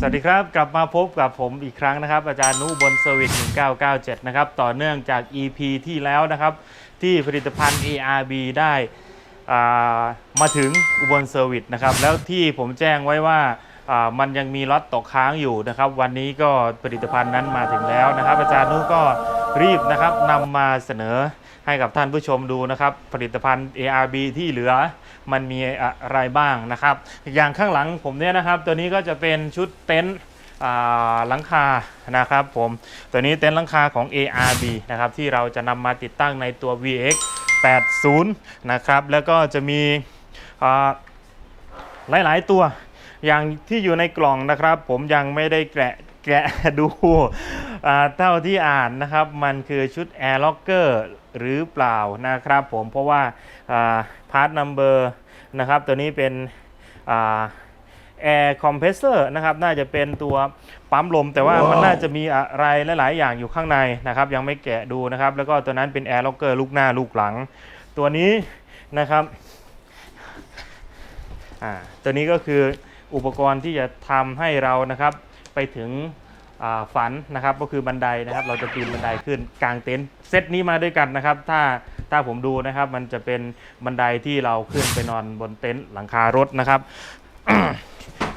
สวัสดีครับ กลับมาพบกับผมอีกครั้งนะครับ อาจารย์นุบนเซอร์วิส1997 นะครับ ต่อเนื่องจาก EP ที่แล้วนะครับ ที่ผลิตภัณฑ์ ARB ได้ามาถึงอุบลเซอร์วิสนะครับ แล้วที่ผมแจ้งไว้ว่าอ่ามันยังมีล็อตตกค้างอยู่นะครับ วันนี้ก็ผลิตภัณฑ์นั้นมาถึงแล้วนะครับ อาจารย์นุก็ รีบนะครับนำมาเสนอให้กับท่านผู้ชมดูนะครับ ผลิตภัณฑ์ ARB ที่เหลือมันมีอะไรบ้างนะครับ อย่างข้างหลังผมเนี่ยนะครับ ตัวนี้ก็จะเป็นชุดเต็นท์หลังคานะครับผมตัวนี้เต็นท์หลังคาของ ARB นะครับที่เราจะนำมาติดตั้งในตัว VX 80นะครับแล้วก็จะมีหลาย ๆ ตัวอย่างที่อยู่ในกล่องนะครับ ผมยังไม่ได้แกะ แกะดูอ่าเท่าที่อ่านนะครับ มันคือชุด Air Locker หรือเปล่านะครับผมเพราะว่าพาร์ทนัมเบอร์นะครับตัวนี้เป็นแอร์คอมเพรสเซอร์นะครับน่าจะเป็นตัวปั๊มลม แต่ว่ามันน่าจะมีอะไรหลาย ๆ อย่างอยู่ข้างในนะครับ ยังไม่แกะดูนะครับ แล้วก็ตัวนั้นเป็นแอร์ล็อกเกอร์ลูกหน้าลูกหลัง ตัวนี้นะครับอ่าตัวนี้ก็คืออุปกรณ์ที่จะทำให้เรานะครับ ไปถึงฝันนะครับก็คือบันไดนะครับ เราจะปีนบันไดขึ้นกลางเต็นท์เซตนี้มาด้วยกันนะครับ ถ้าถ้าผมดูนะครับ มันจะเป็นบันไดที่เราขึ้นไปนอนบนเต็นท์หลังคารถนะครับ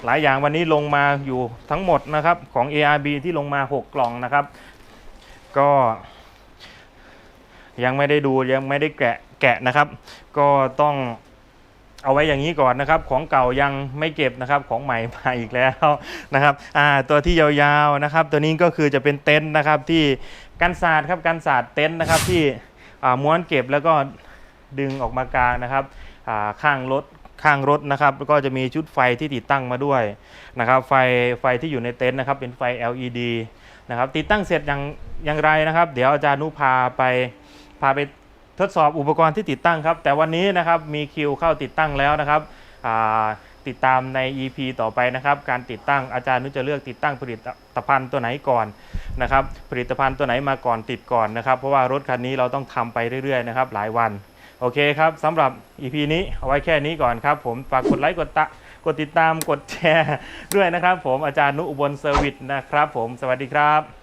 หลายอย่างวันนี้ลงมาอยู่ทั้งหมดนะครับของ ARB ที่ลงมา 6 กล่องนะครับ ก็ยังไม่ได้ดูยังไม่ได้แกะแกะนะครับ ก็ต้อง เอาไว้อย่างนี้ก่อนนะครับ ของเก่ายังไม่เก็บนะครับ ของใหม่มาอีกแล้วนะครับอ่าตัวที่ยาวๆนะครับ ตัวนี้ก็คือจะเป็นเต็นท์นะครับที่กันศาสตร์ครับกันศาสตร์เต็นท์นะครับที่อ่าม้วนเก็บแล้วก็ดึงออกมากลางนะครับอ่าข้างรถข้างรถนะครับแล้วก็จะมีชุดไฟที่ติดตั้งมาด้วยนะครับ ไฟไฟที่อยู่ในเต็นท์นะครับ เป็นไฟ LED นะครับ ติดตั้งเสร็จอย่างอย่างไรนะครับ เดี๋ยวอาจารย์นุพาไปพาไป ทดสอบอุปกรณ์ที่ติดตั้งครับ แต่วันนี้นะครับมีคิวเข้าติดตั้งแล้วนะครับติดตามใน EP ต่อไปนะครับ การติดตั้งอาจารย์นุจะเลือกติดตั้งผลิตภัณฑ์ตัวไหนก่อนนะครับ ผลิตภัณฑ์ตัวไหนมาก่อนติดก่อนนะครับ เพราะว่ารถคันนี้เราต้องทำไปเรื่อยๆนะครับ หลายวันโอเคครับสำหรับ EP นี้เอาไว้แค่นี้ก่อนครับ ผมฝากกดไลค์กดตะกดติดตามกดแชร์ด้วยนะครับ ผมอาจารย์นุอุบลเซอร์วิสนะครับ ผมสวัสดีครับ